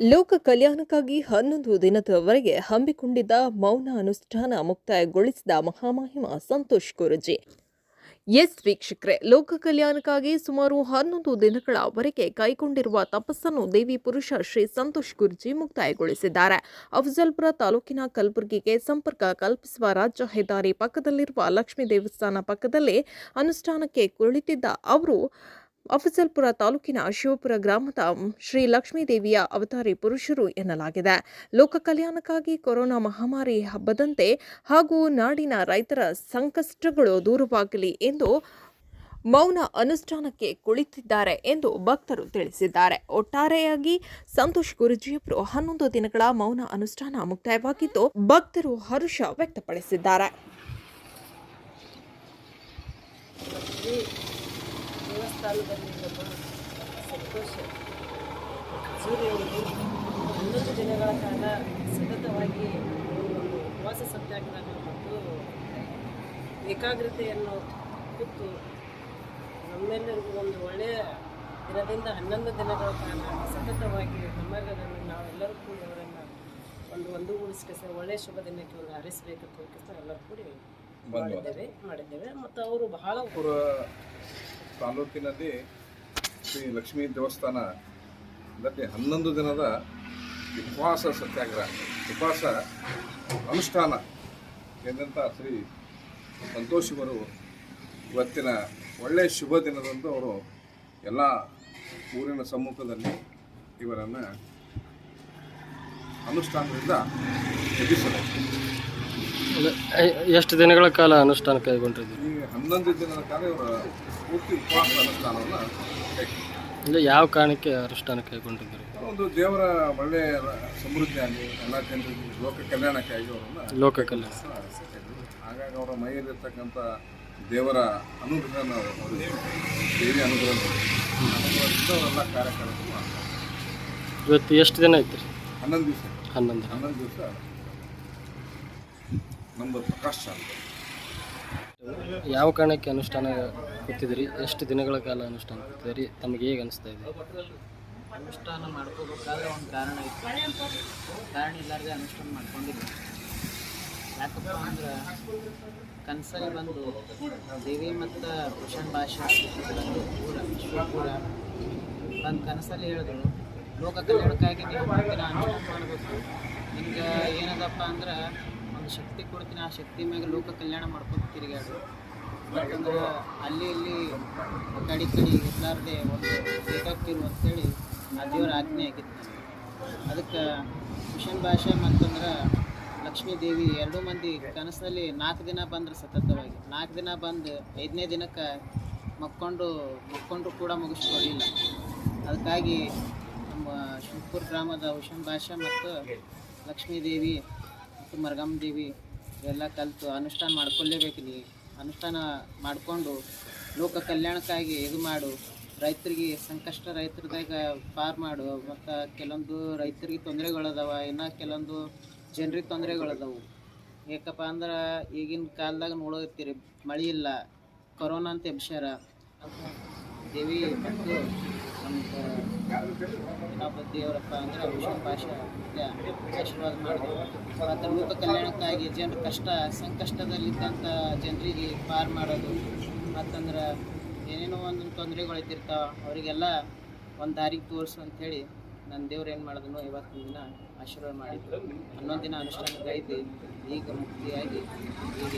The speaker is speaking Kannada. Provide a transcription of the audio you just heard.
ಲೋಕ ಕಲ್ಯಾಣಕ್ಕಾಗಿ ಹನ್ನೊಂದು ದಿನದವರೆಗೆ ಹಮ್ಮಿಕೊಂಡಿದ್ದ ಮೌನ ಅನುಷ್ಠಾನ ಮುಕ್ತಾಯಗೊಳಿಸಿದ ಮಹಾಮಹಿಮ ಸಂತೋಷ್ ಗುರುಜಿ ಎಸ್ ವೀಕ್ಷಕರೇ, ಲೋಕ ಕಲ್ಯಾಣಕ್ಕಾಗಿ ಸುಮಾರು ಹನ್ನೊಂದು ದಿನಗಳವರೆಗೆ ಕೈಗೊಂಡಿರುವ ತಪಸ್ಸನ್ನು ದೇವಿ ಪುರುಷ ಶ್ರೀ ಸಂತೋಷ್ ಗುರುಜಿ ಮುಕ್ತಾಯಗೊಳಿಸಿದ್ದಾರೆ. ಅಫಜಲ್ಪುರ ತಾಲೂಕಿನ ಕಲಬುರಗಿಗೆ ಸಂಪರ್ಕ ಕಲ್ಪಿಸುವ ರಾಜ್ಯ ಹೆದ್ದಾರಿ ಪಕ್ಕದಲ್ಲಿರುವ ಲಕ್ಷ್ಮೀ ದೇವಸ್ಥಾನ ಪಕ್ಕದಲ್ಲಿ ಅನುಷ್ಠಾನಕ್ಕೆ ಕುಳಿತಿದ್ದ ಅವರು ಅಫಜಲ್ಪುರ ತಾಲೂಕಿನ ಶಿವಪುರ ಗ್ರಾಮದ ಶ್ರೀ ಲಕ್ಷ್ಮೀದೇವಿಯ ಅವತಾರಿ ಪುರುಷರು ಎನ್ನಲಾಗಿದೆ. ಲೋಕ ಕಲ್ಯಾಣಕ್ಕಾಗಿ ಕೊರೋನಾ ಮಹಾಮಾರಿ ಹಬ್ಬದಂತೆ ಹಾಗೂ ನಾಡಿನ ರೈತರ ಸಂಕಷ್ಟಗಳು ದೂರವಾಗಲಿ ಎಂದು ಮೌನ ಅನುಷ್ಠಾನಕ್ಕೆ ಕುಳಿತಿದ್ದಾರೆ ಎಂದು ಭಕ್ತರು ತಿಳಿಸಿದ್ದಾರೆ. ಒಟ್ಟಾರೆಯಾಗಿ ಸಂತೋಷ್ ಗುರುಜಿಯವರು ಹನ್ನೊಂದು ದಿನಗಳ ಮೌನ ಅನುಷ್ಠಾನ ಮುಕ್ತಾಯವಾಗಿದ್ದು, ಭಕ್ತರು ಹರ್ಷ ವ್ಯಕ್ತಪಡಿಸಿದ್ದಾರೆ. ದೇವಸ್ಥಾನದಲ್ಲಿ ನಮ್ಮ ಸಂತೋಷ. ಸೂರ್ಯನಿಗೆ ಹನ್ನೊಂದು ದಿನಗಳ ಕಾಲ ಸತತವಾಗಿ ಒಂದು ಉಪವಾಸ ಸತ್ಯಾಗ್ರಹ ಮತ್ತು ಏಕಾಗ್ರತೆಯನ್ನು ಕುತ್ತು ನಮ್ಮೆಲ್ಲರಿಗೂ ಒಂದು ಒಳ್ಳೆಯ ದಿನದಿಂದ ಹನ್ನೊಂದು ದಿನಗಳ ಕಾಲ ಸತತವಾಗಿ ಸಮಾಜದಲ್ಲಿ ನಾವೆಲ್ಲರೂ ಕೂಡಿ ಅವರನ್ನು ಒಂದು ಒಂದುಗೂಡಿಸ್ಕೆ ಒಳ್ಳೆಯ ಶುಭ ದಿನಕ್ಕೆ ಒಂದು ಹರಿಸಬೇಕು ಅಂತ ಎಲ್ಲರೂ ಕೂಡಿ ಮಾಡಿದ್ದೇವೆ ಮಾಡಿದ್ದೇವೆ. ಮತ್ತು ಅವರು ಬಹಳ ತಾಲೂಕಿನಲ್ಲಿ ಶ್ರೀ ಲಕ್ಷ್ಮೀ ದೇವಸ್ಥಾನದಲ್ಲಿ ಹನ್ನೊಂದು ದಿನದ ಉಪವಾಸ ಸತ್ಯಾಗ್ರಹ ಉಪವಾಸ ಅನುಷ್ಠಾನ ಎಂದಂಥ ಶ್ರೀ ಸಂತೋಷಿವರು ಇವತ್ತಿನ ಒಳ್ಳೆಯ ಶುಭ ದಿನದಂದು ಅವರು ಎಲ್ಲ ಊರಿನ ಸಮ್ಮುಖದಲ್ಲಿ ಇವರನ್ನು ಅನುಷ್ಠಾನದಿಂದ ಎಬ್ಬಿಸಲಾಯಿತು ಅಲ್ಲ, ಎ- ಎಷ್ಟು ದಿನಗಳ ಕಾಲ ಅನುಷ್ಠಾನ ಕೈಗೊಂಡಿದ್ದೀವಿ ಈ ಹನ್ನೊಂದು ದಿನದ ಕಾಲ ಇವರ ಪೂರ್ತಿ ಉಪವಾಸ ಅನುಷ್ಠಾನವನ್ನು ಕೈಗೊಂಡರು. ಯಾವ ಕಾರಣಕ್ಕೆ ಅನುಷ್ಠಾನ ಕೈಗೊಂಡಿದ್ದೀರಿ? ಒಂದು ದೇವರ ಒಳ್ಳೆಯ ಸಮೃದ್ಧಿ ಆಗಲಿ ಎಲ್ಲ ಜನರಿಗೆ ಲೋಕ ಕಲ್ಯಾಣಕ್ಕಾಗಿ ಅವರನ್ನು ಲೋಕ ಕಲ್ಯಾಣ. ಹಾಗಾಗಿ ಅವರ ಮೈಯಲ್ಲಿರ್ತಕ್ಕಂಥ ದೇವರ ಅನುಗ್ರಹ ನಾವು ಅವರಿಗೆ ದೇವಿ ಅನುಗ್ರಹ ಅನುಗ್ರಹದಿಂದ ಅವರೆಲ್ಲ ಕಾರ್ಯಕ್ರಮ ಮಾಡ್ತಾರೆ. ಇವತ್ತು ಎಷ್ಟು ದಿನ ಐತ್ರಿ ಹನ್ನೊಂದು ದಿವಸ. ಹನ್ನೊಂದು. ಹನ್ನೊಂದು ದಿವಸ. ನಮ್ಮದು ಪ್ರಕಾಶ್ ಅಂತ. ಯಾವ ಕಾರಣಕ್ಕೆ ಅನುಷ್ಠಾನ ಕೂತಿದ್ರಿ ಎಷ್ಟು ದಿನಗಳ ಕಾಲ ಅನುಷ್ಠಾನ ಕೂತಿದ್ರಿ ತಮಗೆ ಹೇಗೆ ಅನಿಸ್ತಾ ಇದೆ? ಅನುಷ್ಠಾನ ಮಾಡ್ಕೋಬೇಕಾದ್ರೆ ಒಂದು ಕಾರಣ ಇತ್ತು. ಕಾರಣ ಇಲ್ಲಾರ್ದೆ ಅನುಷ್ಠಾನ ಮಾಡ್ಕೊಂಡಿಲ್ಲ. ಯಾಕಪ್ಪ ಅಂದ್ರೆ ಕನಸಲ್ಲಿ ಬಂದು ದೇವಿ ಮತ್ತು ಭೂಷಣ್ ಭಾಷೆ ಬಂದು ಶಿವಪುರ ಬಂದು ಕನಸಲ್ಲಿ ಹೇಳಿದ್ರು. ಲೋಕಕ್ಕೆ ಕಲ್ಯಾಣಕ್ಕಾಗಿ ನೀವು ಅನುಷ್ಠಾನ ಮಾಡಬೇಕು ನಿಮ್ಗೆ ಏನದಪ್ಪ ಅಂದ್ರೆ ಒಂದು ಶಕ್ತಿ ಕೊಡ್ತೀನಿ, ಆ ಶಕ್ತಿ ಮ್ಯಾಗ ಲೋಕ ಕಲ್ಯಾಣ ಮಾಡ್ಕೊಂಡು ತಿರುಗಾಡು ಯಾಕಂದ್ರೆ ಅಲ್ಲಿ ಇಲ್ಲಿ ಕಡಿ ಕಡಿ ಇರ್ಲಾರ್ದೆ ಒಂದು ಬೇಕಾಗ್ತಿರು ಅಂತೇಳಿ ಆ ದೇವರ ಆಜ್ಞೆ ಆಗಿತ್ತು. ನನಗೆ ಅದಕ್ಕೆ ಮಿಷನ್ ಭಾಷೆ ಅಂತಂದ್ರೆ ಲಕ್ಷ್ಮೀ ದೇವಿ ಎರಡೂ ಮಂದಿ ಕನಸಲ್ಲಿ ನಾಲ್ಕು ದಿನ ಬಂದ್ರೆ ಸತತವಾಗಿ. ನಾಲ್ಕು ದಿನ ಬಂದು ಐದನೇ ದಿನಕ್ಕೆ ಮಕ್ಕೊಂಡು ಮಕ್ಕೊಂಡ್ರು ಕೂಡ ಮುಗಿಸ್ಕೊಳ್ಳಿಲ್ಲ ಅದಕ್ಕಾಗಿ ನಮ್ಮ ಶಿವಪುರ ಗ್ರಾಮದ ಹುಷನ್ ಭಾಷೆ ಮತ್ತು ಲಕ್ಷ್ಮೀ ದೇವಿ ಮತ್ತು ಮರಗಮ್ಮ ದೇವಿ ಇವೆಲ್ಲ ಕಲಿತು ಅನುಷ್ಠಾನ ಮಾಡ್ಕೊಳ್ಳೇಬೇಕಿಲ್ಲಿ ಅನುಷ್ಠಾನ ಮಾಡಿಕೊಂಡು ಲೋಕ ಕಲ್ಯಾಣಕ್ಕಾಗಿ ಇದು ಮಾಡು. ರೈತರಿಗೆ ಸಂಕಷ್ಟ ರೈತರದಾಗ ಪಾರ್ ಮಾಡು. ಮತ್ತು ಕೆಲವೊಂದು ರೈತರಿಗೆ ತೊಂದರೆಗಳದಾವ, ಇನ್ನು ಕೆಲವೊಂದು ಜನರಿಗೆ ತೊಂದರೆಗಳದಾವು. ಏಕಪ್ಪ ಅಂದ್ರೆ ಈಗಿನ ಕಾಲದಾಗ ನೋಡೋತ್ತೀರಿ ಮಳೆ ಇಲ್ಲ, ಕೊರೋನಾ ಅಂತ ಎಬ್ಸ್ಯಾರ. ದೇವಿ ಮತ್ತು ನಮ್ಗೆ ಇನ್ನೊಬ್ಬ ದೇವರಪ್ಪ ಅಂದ್ರೆ ಭಾಷೆ ಆಶೀರ್ವಾದ ಮಾಡಿದ್ರು. ಮತ್ತು ಲೋಕ ಕಲ್ಯಾಣಕ್ಕಾಗಿ ಜನರ ಕಷ್ಟ ಸಂಕಷ್ಟದಲ್ಲಿದ್ದಂಥ ಜನರಿಗೆ ಪಾರ್ ಮಾಡೋದು. ಮತ್ತಂದ್ರೆ ಏನೇನೋ ಒಂದೊಂದು ತೊಂದರೆಗಳು ಇದ್ದಿರ್ತಾವ, ಅವರಿಗೆಲ್ಲ ಒಂದು ದಾರಿಗೆ ತೋರಿಸು ಅಂಥೇಳಿ ನನ್ನ ದೇವ್ರು ಏನು ಮಾಡಿದನು ಇವತ್ತಿನ ದಿನ ಆಶೀರ್ವಾದ ಮಾಡಿದ್ರು. ಹನ್ನೊಂದು ದಿನ ಅನುಷ್ಠಾನಕ್ಕೆ ಈಗ ಮುಕ್ತಿಯಾಗಿ ಈಗ